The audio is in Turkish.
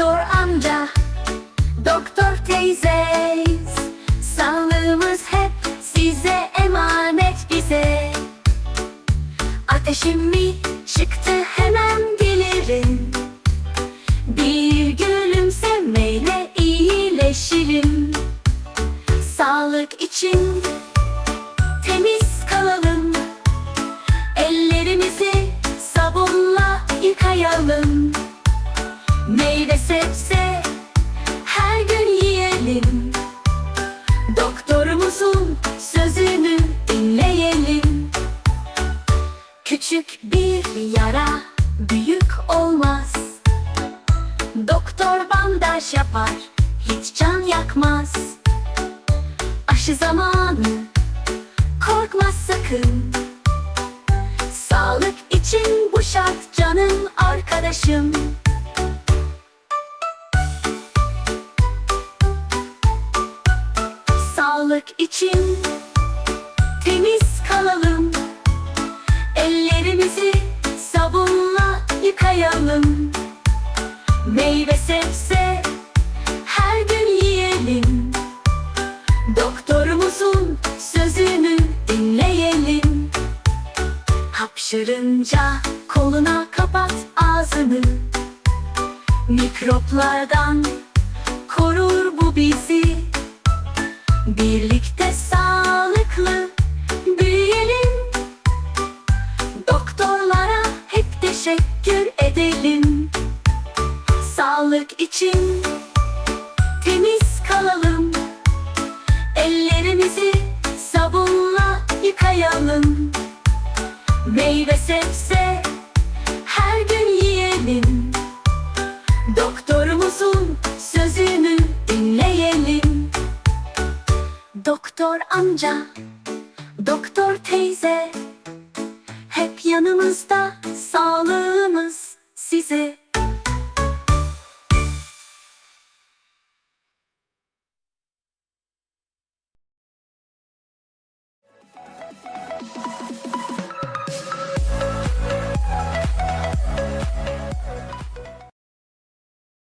Doktor amca, doktor teyze Sağlığımız hep size emanet bize. Ateşim mi çıktı hemen gelirim. Bir gülümsemeyle iyileşirim. Sağlık için Küçük bir yara büyük olmaz. Doktor bandaj yapar hiç can yakmaz. Aşı zamanı korkma sakın. Sağlık için bu şart canım arkadaşım. Sağlık için yıkayalım Meyve sebze her gün yiyelim. Doktorumuzun sözünü dinleyelim. Hapşırınca koluna kapat ağzını. Mikroplardan korur bu bizi. Birlikte teşekkür edelim. Sağlık için temiz kalalım. Ellerimizi sabunla yıkayalım. Meyve sebze her gün yiyelim. Doktorumuzun sözünü dinleyelim. Doktor amca, doktor teyze hep yanımızda sağlığımız size.